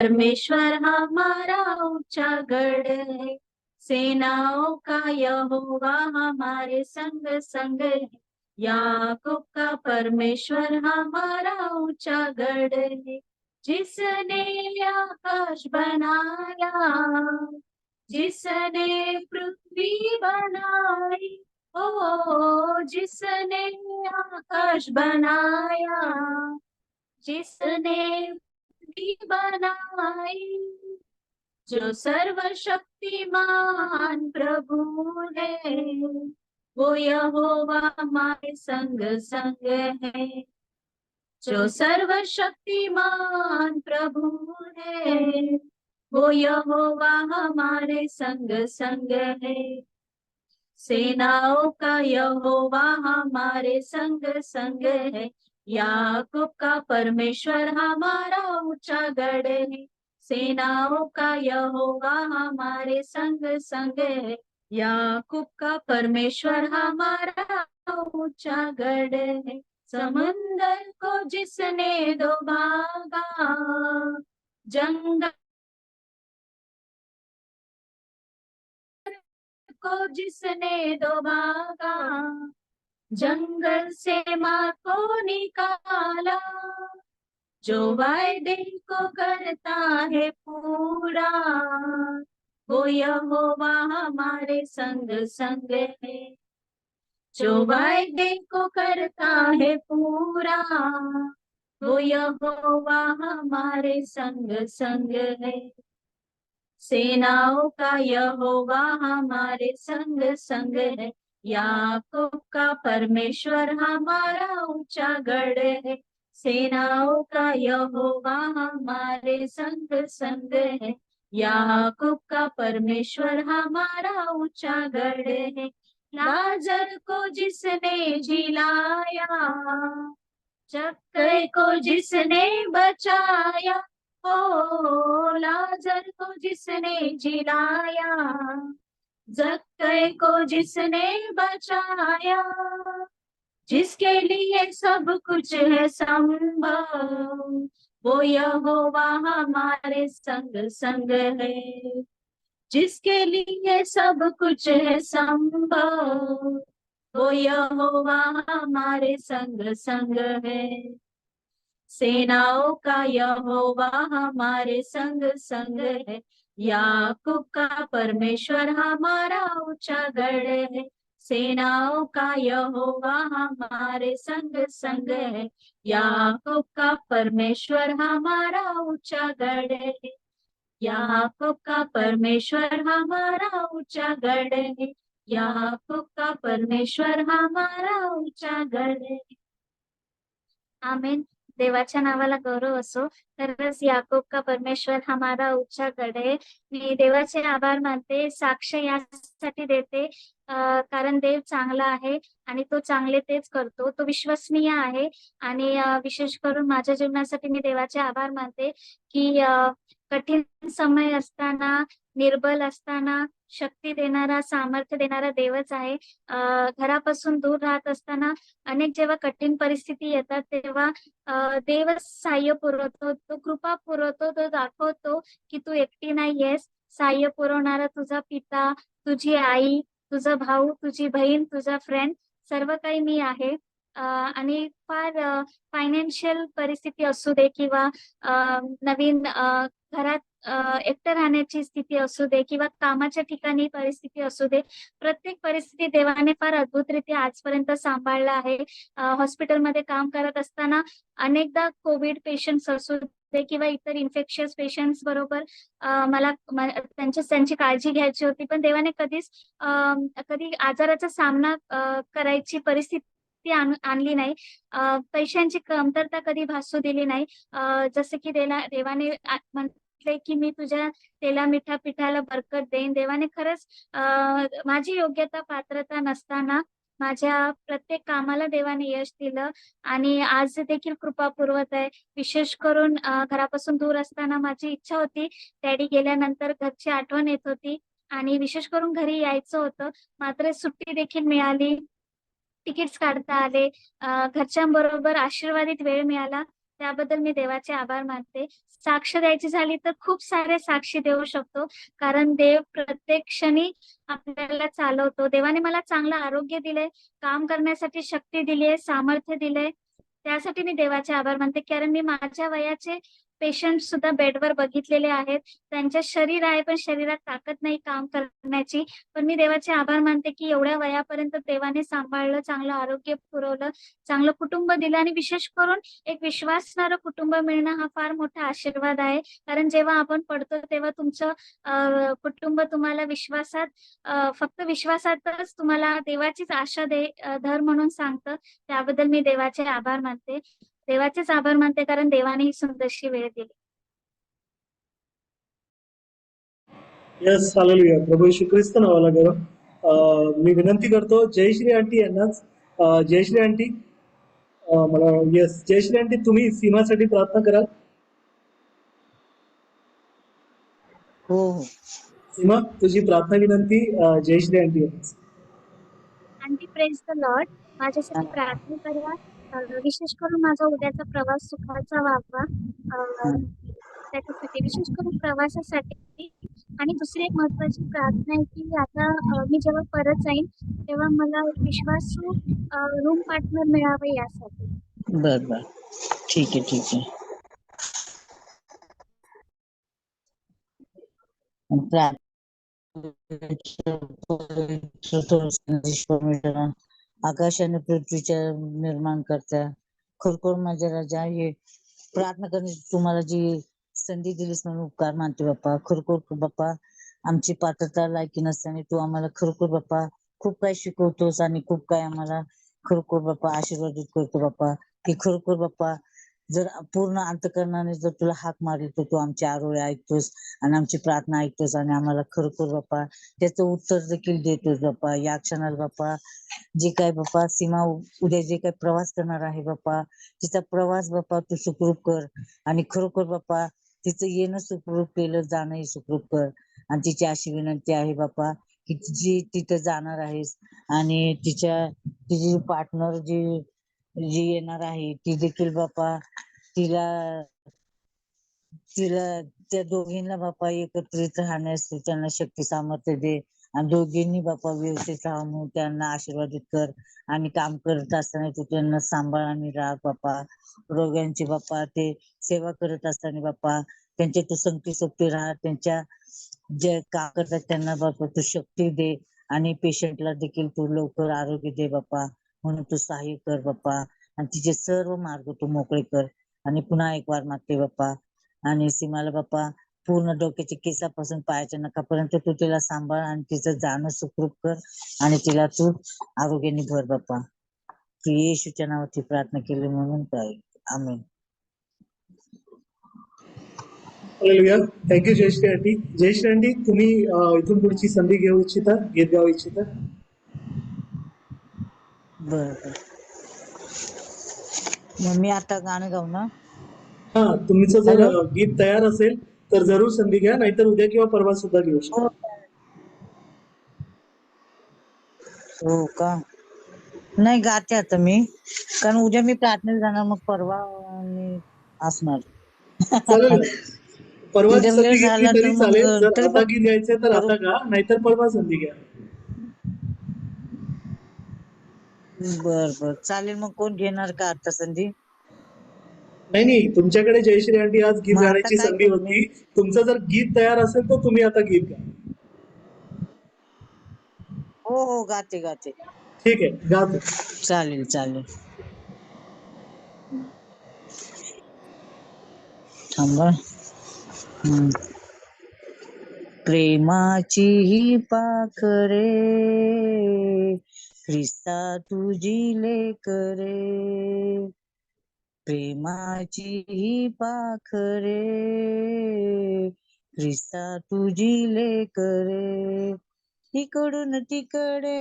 परमेश्वर हमारा ऊंचा गढ़ है। सेनाओं का यहोवा हमारे संग संग है। याकूब का परमेश्वर हमारा ऊंचा गढ़ है। जिसने आकाश बनाया जिसने पृथ्वी बनाई ओ जिसने आकाश बनाया जिसने पृथ्वी बनाई जो सर्वशक्तिमान प्रभु है, वो यहोवा हमारे संग संग है। जो सर्वशक्तिमान प्रभु है, वो यहोवा हमारे संग संग है। सेनाओं का यहोवा हमारे संग संग है याकूब का परमेश्वर हमारा ऊँचा गढ़ है। सेनाओं का यहोवा हमारे संग संग है। याकूब का परमेश्वर हमारा ऊँचा गढ़ है। समंदर को जिसने दो भागा जंगल को जिसने दो भागा जंगल से माँ को निकाला, जो वायदे को करता है पूरा, वो यहोवा हमारे संग संग है। जो वायदे को करता है पूरा, वो यहोवा हमारे संग संग है। सेनाओं का यहोवा हमारे संग संग है। याकूब का परमेश्वर हमारा ऊँचा गढ़ है। सेनाओं का यहोवा हमारे संग संग है। याकूब का परमेश्वर हमारा ऊँचा गढ़ है। लाजर को जिसने जिलाया, चक्कर को जिसने बचाया, ओ लाजर को जिसने जिलाया। जक्के को जिसने बचाया, जिसके लिए सब कुछ है संभव, वो यहोवा हमारे संग संग है, जिसके लिए सब कुछ है संभव, वो यहोवा हमारे संग संग है। सेनाओं का यहोवा हमारे संग संग है याकूब का परमेश्वर हमारा ऊंचा गढ़ है। सेनाओं का यहोवा हमारे संग संग है। याकूब का परमेश्वर हमारा ऊंचा गढ़ है। याकूब का परमेश्वर हमारा ऊंचा गढ़ है। याकूब का परमेश्वर हमारा ऊंचा गढ़ है। आमीन। देवाच्या नावाला गौरव असो तरच याकोब का परमेश्वर हमारा उच्चा गड आहे. मी देवाचे आभार मानते साक्ष यासाठी देते कारण देव चांगला आहे आणि तो चांगले तेच करतो. तो विश्वसनीय आहे आणि विशेष करून माझ्या जीवनासाठी मी देवाचे आभार मानते की कठीण समय असताना निर्बल असताना शक्ती देणारा सामर्थ्य देणारा देवच आहे. घरापासून दूर राहत असताना अनेक जेव्हा कठीण परिस्थिती येतात तेव्हा देव देवच सहाय्य पुरवतो. तो कृपा पुरवतो तो दाखवतो की तू एकटी नाहीयेस. सहाय्य पुरवणारा तुझा पिता तुझी आई तुझा भाऊ तुझी बहीण तुझा फ्रेंड सर्व काही मी आहे. आणि फार फायनान्शियल परिस्थिती असू दे किंवा नवीन घरात एकटं राहण्याची स्थिती असू दे किंवा कामाच्या ठिकाणी परिस्थिती असू दे प्रत्येक परिस्थिती देवाने फार अद्भुतरित्या आजपर्यंत सांभाळला आहे. हॉस्पिटलमध्ये काम करत असताना अनेकदा कोविड पेशंट्स असू दे किंवा इतर इन्फेक्शियस पेशंट्स बरोबर मला त्यांच्या त्यांची त्यांची काळजी घ्यायची होती. पण देवाने कधीच कधी आजाराचा सामना करायची परिस्थिती ती आणली नाही. पैशांची कमतरता कधी भासू दिली नाही. जसं की देला देवाने म्हटले की मी तुझ्या तेला मिठा पिठाला बरकत देईन. देवाने खरंच माझी योग्यता पात्रता नसताना माझ्या प्रत्येक कामाला देवाने यश दिलं. आणि आज देखील कृपा पुरवत आहे. विशेष करून घरापासून दूर असताना माझी इच्छा होती. डॅडी गेल्यानंतर घरची आठवण येत होती. आणि विशेष करून घरी यायचं होतं. मात्र सुट्टी देखील मिळाली. तिकीट्स काढता आले. घरच्यांबरोबर आशीर्वादित वेळ मिळाला. त्याबद्दल मी देवाचे आभार मानते. साक्ष द्यायची झाली तर खूप सारे साक्षी देऊ शकतो. कारण देव प्रत्येक क्षणी आपल्याला चालवतो. देवाने मला चांगलं आरोग्य दिले काम करण्यासाठी शक्ती दिली आहे सामर्थ्य दिले त्यासाठी मी देवाचे आभार मानते. कारण मी माझ्या वयाचे पेशंट सुद्धा बेडवर बघितलेले आहेत. त्यांच्या शरीर आहे पण शरीरात ताकद नाही काम करण्याची. पण मी देवाचे आभार मानते की एवढ्या वयापर्यंत देवाने सांभाळलं चांगलं आरोग्य पुरवलं चांगलं कुटुंब दिलं आणि विशेष करून एक विश्वासणारं कुटुंब मिळणं हा फार मोठा आशीर्वाद आहे. कारण जेव्हा आपण पडतो तेव्हा तुमचं कुटुंब तुम्हाला विश्वासात फक्त विश्वासातच तुम्हाला देवाचीच आशा दे धर म्हणून सांगतं. त्याबद्दल मी देवाचे आभार मानते. देवाचेच आभार मानते कारण देवाने ही सुंदरशी वेळ दिली. यस हालेलुया प्रभू येशू ख्रिस्त नावाला गरम अं, मी विनंती करतो जयश्री आंटी यांनाच. जयश्री आंटी. मला येस जयश्री आंटी तुम्ही सीमासाठी प्रार्थना कराल? हो हो. सीमा तुझी प्रार्थना विनंती जयश्री आंटी यांनाच. आंटी प्रेज द लॉर्ड माझ्यासाठी प्रार्थना करा. विशेष करून माझा उद्याचा प्रवास सुखाचा व्हावा. त्याच्यासाठी विशेष करून प्रवासासाठी. आणि दुसरी एक महत्वाची प्रार्थना आहे की आता मी जेव्हा परत जाईन तेव्हा मला विश्वासू रूम पार्टनर मिळावे यासाठी. बर बर. ठीक आहे ठीक आहे. आकाश आणि पृथ्वीच्या निर्माण करता. खरोखर माझ्या राजा हे प्रार्थना करण्याची तुम्हाला जी संधी दिलीस म्हणून उपकार मानते बाप्पा. खरोखर बाप्पा आमची पात्रता लायकी नसताना तू आम्हाला खरोखर बाप्पा खूप काही शिकवतोस आणि खूप काही आम्हाला खरोखर बाप्पा आशीर्वादित करतो बाप्पा. की खरोखर बाप्पा जर पूर्ण अंतकरणाने जर तुला हाक मारली तर तू आमची आरोळी ऐकतोस आणि आमची प्रार्थना ऐकतोस आणि आम्हाला खरोखर बाप्पा त्याचं उत्तर देखील देतोस बाप्पा. या क्षणाला बाप्पा जे काय बाप्पा सीमा उद्या जे काय प्रवास करणार आहे बाप्पा तिचा प्रवास बाप्पा तू सुखरूप कर आणि खरोखर बाप्पा तिचं येणं सुखरूप केलं जाणंही सुखरूप कर आणि तिची अशी विनंती आहे बाप्पा की जी तिथं जाणार आहेस आणि तिच्या तिची पार्टनर जी जी येणार आहे ती देखील बापा तिला तिला त्या दोघींना बाप्पा एकत्रित राहण्यास त्यांना शक्ती सामर्थ्य दे. आणि दोघींनी बाप्पा व्यवस्थित राहून त्यांना आशीर्वादित कर आणि काम करत असताना तू त्यांना सांभाळ आणि राह बापा. रोग्यांची बाप्पा ते सेवा करत असताना बाप्पा त्यांच्या तू संगती सोबती राहा त्यांच्या जे काम करतात त्यांना बापा तू शक्ती दे आणि पेशंटला देखील तू लवकर आरोग्य दे बाप्पा म्हणून तू सहाय्य कर बाप्पा. आणि तिचे सर्व मार्ग तू मोकळे कर. आणि पुन्हा एक वार मागते बाप्पा. आणि सीमाला बाप्पा पूर्ण डोक्याच्या केसापासून पायाच्या नखापर्यंत तू तिला सांभाळ आणि तिचं जाणं सुखरूप कर. आणि तिला तू आरोग्याने भर बाप्पा. तू येशूच्या नावाची प्रार्थना केली म्हणून काय आम्ही thank you Jayashree aunty. Jayashree aunty तुम्ही इथून पुढची संधी घेऊ इच्छिता गीत गाऊ इच्छिता? बर. बर मग मी आता गाणं गाऊ ना? हा तुमचं जर गीत तयार असेल तर जरूर संधी घ्या नाहीतर उद्या किंवा परवा सुद्धा घेऊ शकता. हो हो का? नाही गाते आता मी. कारण उद्या मी प्रार्थनेला जाणार मग परवा मी असणार. चालेल. उद्या वेळ संधी झाला घेतली तर तरी मग चालेल. जर तरी आता गीत घ्यायचंय तर आता गा नाहीतर परवा संधी घ्या. बर बर. चालेल मग कोण घेणार का आता संधी? नाही नाही तुमच्याकडे जयश्री आंटी आज गीत मग आता गाण्याची काय संधी करू होती. तुमचं जर गीत तयार असेल तर तुम्ही आता गीत गा. हो हो गाते गाते. ठीक आहे गा तुम्ही. चालेल चालेल. थांबा. हम्म. प्रेमाची ही पाखरे. ख्रिस्ता तुझी लेकरे प्रेमाची ही पाखरे ख्रिस्ता तुझी लेकरे इकडून तिकडे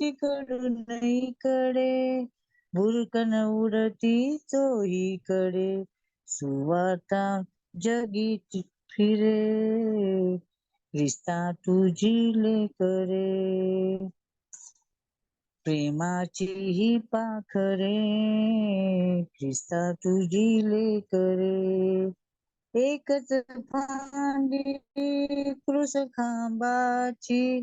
तिकडून इकडे. बुरकन उडती चोहीकडे सुवाता जगी फिरे. ख्रिस्ता तुझी लेकरे प्रेमाची ही पाखरे ख्रिस्ता तुझी लेकरे. एकच फांदी कृष खांबाची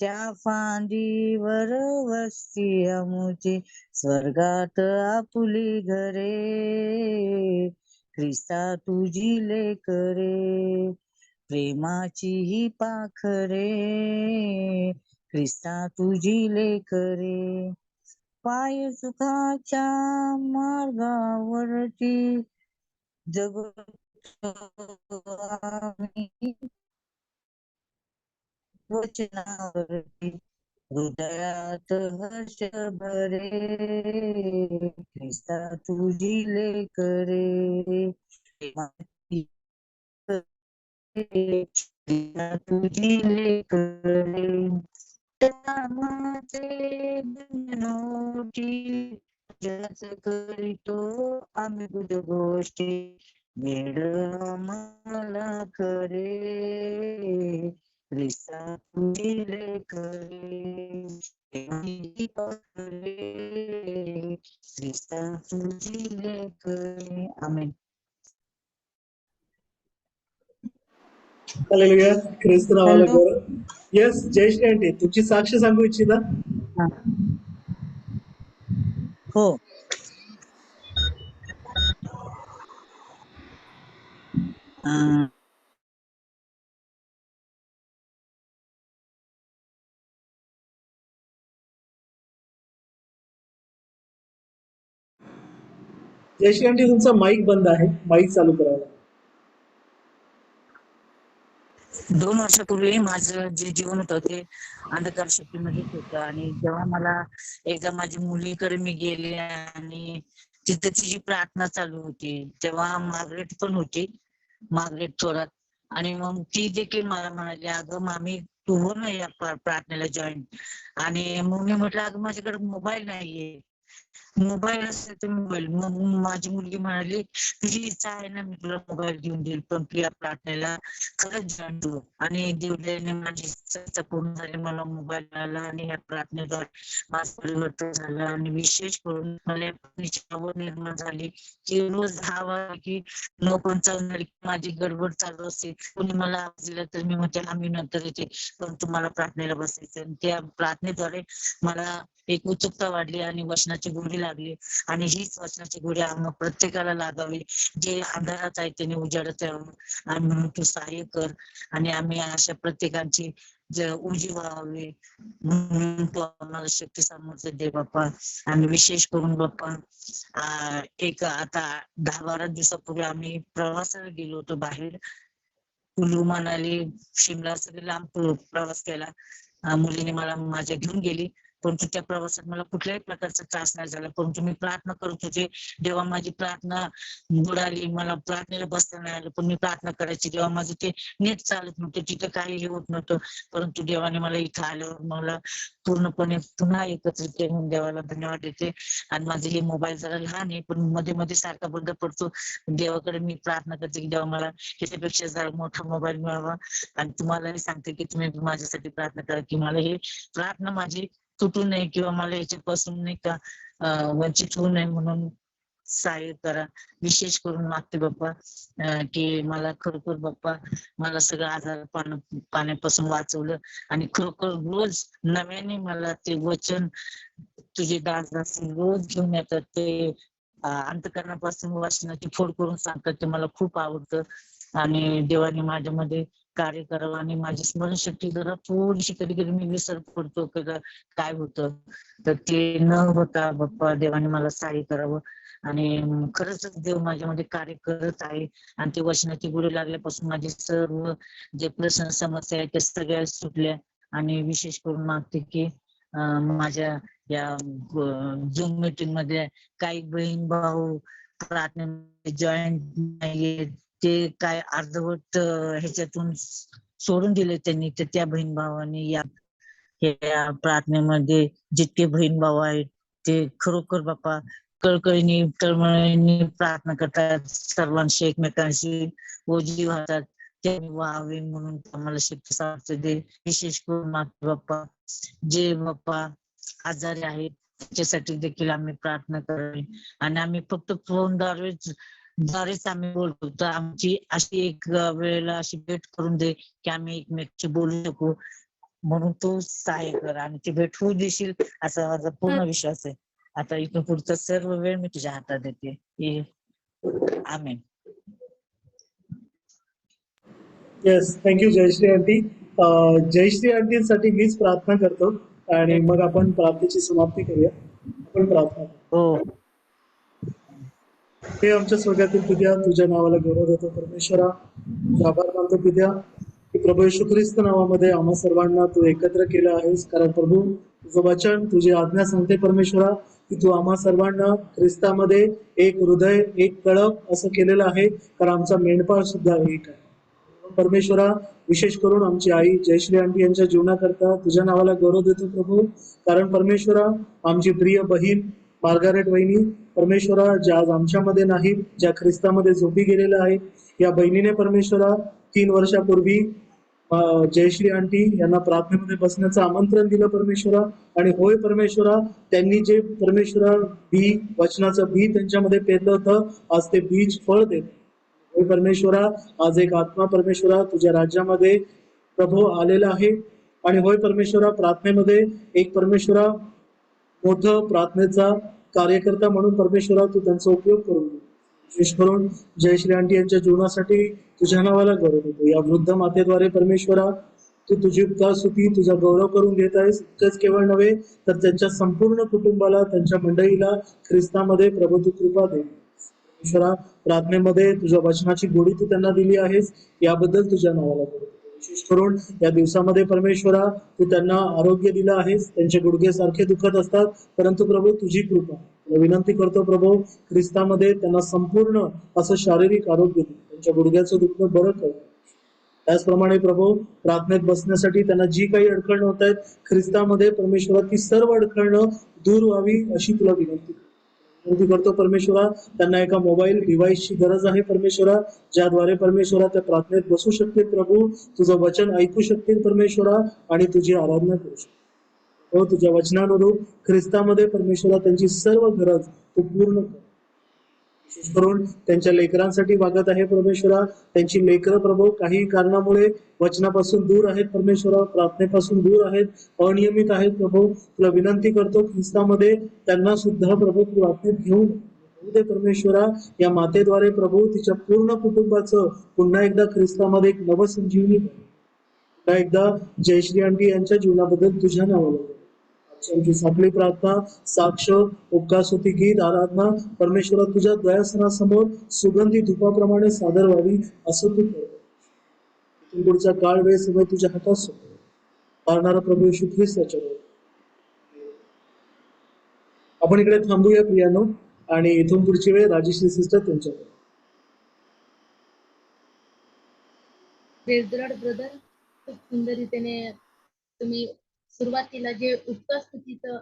त्या फांदीवर वस्ती अमुची स्वर्गात आपुली घरे. ख्रिस्ता तुझी लेकरे प्रेमाची ही पाखरे. ख्रिस्ता तुझी लेकरे पाय सुखाच्या मार्गावरती जग वचनावरती हृदयात हर्ष भरे ख्रिस्ता तुझी लेकरे प्रेमाची ख्रिस्ता तुझी लेकरे. बनोटी जस करीतो आम्ही तुझ गोष्टी. वेड मला करे तुझी तुझी आमेन. हालेलुया ख्रिस्त नावाला Hello. Gaurav yes Jayashree aunty तुमची साक्ष सांगू इच्छिता? हो. जयश्री आंटी तुमचा माईक बंद आहे. माईक चालू करावा. दोन वर्षापूर्वी माझं जे जीवन होतं ते अंधकार शक्तीमध्येच होतं. आणि जेव्हा मला एकदा माझी मुलीकडे मी गेले आणि तिथं तिची प्रार्थना चालू होती तेव्हा मार्गरेट पण होती मार्गरेट थोरात आणि मग ती देखील मला म्हणाली अगं मामी तू हो ना या प्रार्थनेला जॉईन आणि मग मी म्हटलं अगं माझ्याकडे मोबाईल नाहीये. मोबाईल असेल तर मोबाईल. मग माझी मुलगी म्हणाली तुझी इच्छा आहे ना मी तुला मोबाईल घेऊन देईल पण प्रिया या प्रार्थनेला खरंच जाणतो आणि देवदयाने माझी इच्छा पूर्ण झाली. मला मोबाईल मिळाला आणि या प्रार्थनेद्वारे माझं परिवर्तन झालं. आणि विशेष करून मला आवड निर्माण झाली की रोज दहा वाजता की नऊ पंचावन्न झाली की माझी गडबड चालू असते कोणी मला आवाज दिला तर मी म्हणते आम्ही नंतर येते पण तुम्हाला प्रार्थनेला बसायचं आणि त्या प्रार्थनेद्वारे मला एक उत्सुकता वाढली आणि वचनाची गोडी लागली. आणि हीच वचनाची गोडी आम्हाला प्रत्येकाला लागावी. जे अंधारात आहे त्यांनी उजाडत यावं आणि म्हणून तू सहाय्य कर. आणि आम्ही अशा प्रत्येकांची उजी व्हावी. म्हणून तू आम्हाला शक्ती सामर्थ्य दे बाप्पा. आणि विशेष करून बाप्पा एक आता दहा बारा दिवसापूर्वी आम्ही प्रवासाला गेलो होतो बाहेर. कुलू मनाली शिमला सगळे लांब प्रवास केला. मुलीने मला माझ्या घेऊन गेली. परंतु त्या प्रवासात मला कुठल्याही प्रकारचा त्रास नाही झाला. परंतु मी प्रार्थना करत होते जेव्हा माझी प्रार्थना बुडाली मला प्रार्थनेला बसता नाही आलं पण मी प्रार्थना करायची. जेव्हा माझं ते नीट चालत नव्हतं तिथं काही हे होत नव्हतं. परंतु देवाने मला इथं आल्यावर मला पूर्णपणे पुन्हा एकत्रित केलं देवाला धन्यवाद देते. आणि माझे हे मोबाईल जरा लहान आहे पण मध्ये मध्ये सारखा बंद पडतो. देवाकडे मी प्रार्थना करते की देवा मला ह्याच्यापेक्षा जरा मोठा मोबाईल मिळावा. आणि तुम्हालाही सांगते की तुम्ही माझ्यासाठी प्रार्थना करा की मला हे प्रार्थना माझी तुटू नये किंवा मला याच्यापासून नाही का वंचित होऊ नये म्हणून सहाय्य करा. विशेष करून मागते बाप्पा कि की मला खरोखर बाप्पा मला सगळं आजार पाण्यापासून वाचवलं. आणि खरोखर रोज नव्याने मला ते वचन तुझे दास रोज घेऊन येतात. ते अंतकरणापासून वाचनाची फोड करून सांगतात. ते मला खूप आवडतं. आणि देवाने माझ्यामध्ये कार्य करावं आणि माझी स्मरणशक्ती जरा थोडीशी कधी कधी मी विसर पडतो काय होतं. तर ते न होता बाप्पा देवाने मला सहाय्य करावं. आणि खरंच देव माझ्यामध्ये कार्य करत आहे. आणि ते वचनाची गुरु लागल्यापासून माझे सर्व जे प्रश्न समस्या आहेत त्या सगळ्या सुटल्या. आणि विशेष करून मागते की माझ्या या झूम मीटिंगमध्ये काही बहीण भाऊ प्रार्थने जॉईंट नाहीये ते काय अर्धवट ह्याच्यातून सोडून दिले त्यांनी तर त्या बहीण भावानी या या प्रार्थनेमध्ये जितके बहीण भाऊ आहेत ते खरोखर बापा कळकळीने तळमळीने प्रार्थना करतात. सर्वांशी एकमेकांशी ओजी वाहतात. ते व्हावे म्हणून आम्हाला शक्ती साथ दे. विशेष करून माते बाप्पा जे बाप्पा आजारी आहेत त्याच्यासाठी देखील आम्ही प्रार्थना करावी. आणि आम्ही फक्त फोनद्वारेच द्वारेच आम्ही बोलतो. तर आमची अशी एक वेळेला अशी भेट करून दे की आम्ही एकमेकशी बोलू शकू. म्हणून तू सहाय्य कर आणि ती भेट होऊ देशील असा माझा पूर्ण विश्वास आहे. आता इथून पुढचा सर्व वेळ मी तुझ्या हातात देते. Amen. Yes thank you Jayashree aunty Jayashree आंटीसाठी मीच प्रार्थना करतो आणि मग आपण प्रार्थनेची समाप्ती करूया. आपण प्रार्थना. हो. हे आमच्या स्वर्गातील पित्या तुझ्या नावाला गौरव देतो परमेश्वरा. आभार मानतो पित्या की प्रभू येशू ख्रिस्त नावामध्ये आम्हा सर्वांना तू एकत्र केलं आहेस. कारण प्रभू तुझं वचन तुझी आज्ञा सांगते परमेश्वरा की तू आम्हा सर्वांना ख्रिस्तामध्ये एक हृदय एक कळप असं केलेलं आहे. कारण आमचा मेंढपाळ सुद्धा एक आहे. परमेश्वरा विशेष करून आमची आई जयश्री आंटी यांच्या जीवनाकरता तुझ्या नावाला गौरव देतो प्रभू. कारण परमेश्वरा आमची प्रिय बहीण मार्गारेट वहिनी परमेश्वरा ज्या आज आमच्यामध्ये नाही ज्या ख्रिस्तामध्ये झोपी गेलेल्या आहेत या बहिणीने परमेश्वरा तीन वर्षापूर्वी जयश्री आंटी यांना प्रार्थनेमध्ये बसण्याचं आमंत्रण दिलं परमेश्वरा. आणि होय परमेश्वरा त्यांनी जे परमेश्वरा बी वचनाचं बी त्यांच्यामध्ये पेरलं होतं आज ते बीज फळ देत होय परमेश्वरा आज एक आत्मा परमेश्वरा तुझ्या राज्यामध्ये प्रभू आलेला आहे. आणि होय परमेश्वरा प्रार्थनेमध्ये एक परमेश्वरा मोठं प्रार्थनेचा कार्यकर्ता म्हणून परमेश्वरा तू त्यांचा उपयोग करून घे विशेष करून जयश्री आंटी यांच्या जीवनासाठी तुझ्या नावाला गौरव देतो. या वृद्ध मातेद्वारे परमेश्वरा तू तुझी उपकार सुखी तुझा गौरव करून घेत आहेस. इतकंच केवळ नव्हे तर त्यांच्या संपूर्ण कुटुंबाला त्यांच्या मंडळीला ख्रिस्तामध्ये प्रभू तू कृपा दे. परमेश्वरा प्रार्थनेमध्ये तुझ्या वचनाची गोडी तू त्यांना दिली आहेस याबद्दल तुझ्या नावाला गौरव विशेष करून या दिवसामध्ये परमेश्वरा तू त्यांना आरोग्य दिलं आहेस त्यांचे गुडघे सारखे दुखत असतात परंतु प्रभू तुझी कृपा विनंती करतो प्रभू ख्रिस्तामध्ये त्यांना संपूर्ण असं शारीरिक आरोग्य दे. त्यांच्या गुडघ्याचं दुःख बरं कर. त्याचप्रमाणे प्रभू प्रार्थनेत बसण्यासाठी त्यांना जी काही अडखळणं होत आहेत ख्रिस्तामध्ये परमेश्वरा ती सर्व अडखळणं दूर व्हावी अशी तुला विनंती करतो. विनंती करतो परमेश्वरा त्यांना एका मोबाईल डिव्हाइसची गरज आहे परमेश्वरा ज्याद्वारे परमेश्वरा त्या प्रार्थनेत बसू शकतील प्रभू तुझं वचन ऐकू शकतील परमेश्वरा आणि तुझी आराधना करू शकतील. हो तुझ्या वचनानुरूप ख्रिस्तामध्ये परमेश्वरा त्यांची सर्व गरज तू पूर्ण कर. विशेष करून त्यांच्या लेकरांसाठी वागत आहे परमेश्वरा. त्यांची लेकरं प्रभू काही कारणामुळे वचनापासून दूर आहेत परमेश्वरा प्रार्थनेपासून दूर आहेत अनियमित आहेत प्रभू. तुला विनंती करतो ख्रिस्तामध्ये त्यांना सुद्धा प्रभू तू आत्मेत घेऊन दे परमेश्वरा. या मातेद्वारे प्रभू तिच्या पूर्ण कुटुंबाचं पुन्हा एकदा ख्रिस्तामध्ये एक नवसंजीवनी पुन्हा एकदा जयश्री आंटी यांच्या जीवनाबद्दल तुझ्या नावाला कर. आजची प्रार्थना साक्ष उपकासुती गीत आराधना परमेश्वरा तुझ्या दयासनासमोर सुगंधी धुपाप्रमाणे सादर व्हावी असं तू कर. पुढचा काळ वेळ सगळं तुझ्या हातात सोपव पाळणारा प्रभू येशू ख्रिस्त आपण इकडे थांबूया प्रियानो आणि इथून पुढची वेळ राजेश्री सिस्टर तुमच्याकडे ब्रदर खूप सुंदर रीतीने तुम्ही सुरुवातीला जे उपस्थितीचं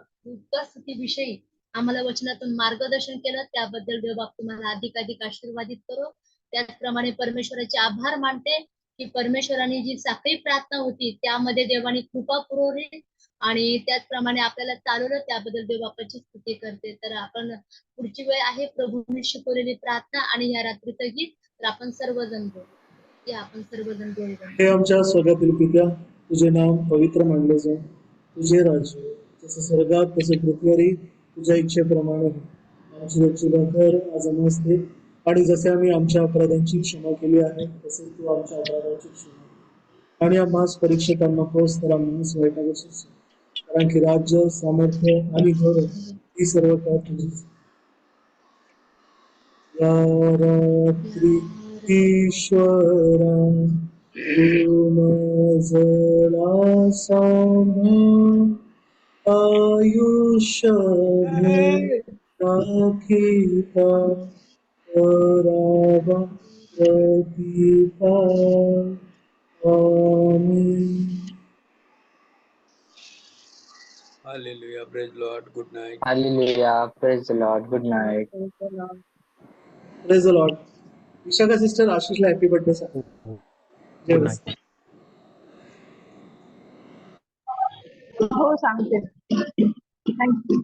विषयी आम्हाला वचनातून मार्गदर्शन केलं त्याबद्दल देवबाप तुम्हाला अधिकाधिक आशीर्वादित करो. त्याचप्रमाणे परमेश्वराचे आभार मानते की परमेश्वराने जी साखळी प्रार्थना होती त्यामध्ये देवाने कृपा पुरवली आणि त्याचप्रमाणे आपल्याला चालवलं त्याबद्दल देवबापाची स्तुती करते. तर आपण पुढची वेळ आहे प्रभूने शिकवलेली प्रार्थना आणि या रात्रीचं गीत तर आपण सर्वजण बोलू. या आपण सर्वजण बोलू. हे आमच्या स्वर्गातील पित्या तुझे नाव पवित्र मानले जाऊ. तुझे राज्य जसं स्वर्गात तसे पृथ्वीवरही तुझ्या इच्छेप्रमाणे हो. आमची रोजची भाकर आज असते. आणि जसे आम्ही आमच्या अपराधांची क्षमा केली आहे तसे तू आमच्या अपराधांची क्षमा कर. आणि आम्हास परीक्षकांना नकोस तर आम्हास वाईटापासून कारण की राज्य सामर्थ्य आणि घर ही सर्व काय तुझीच या रात्री ईश्वरा आयुष राखिता राव Pradeepa Hallelujah, praise Lord, good night. Hallelujah, praise the Lord, good night. Praise the Lord. Praise the Lord. Vishaka sister, Ashish, happy birthday, sir. Good मसीह. हो सांगते थँक्यू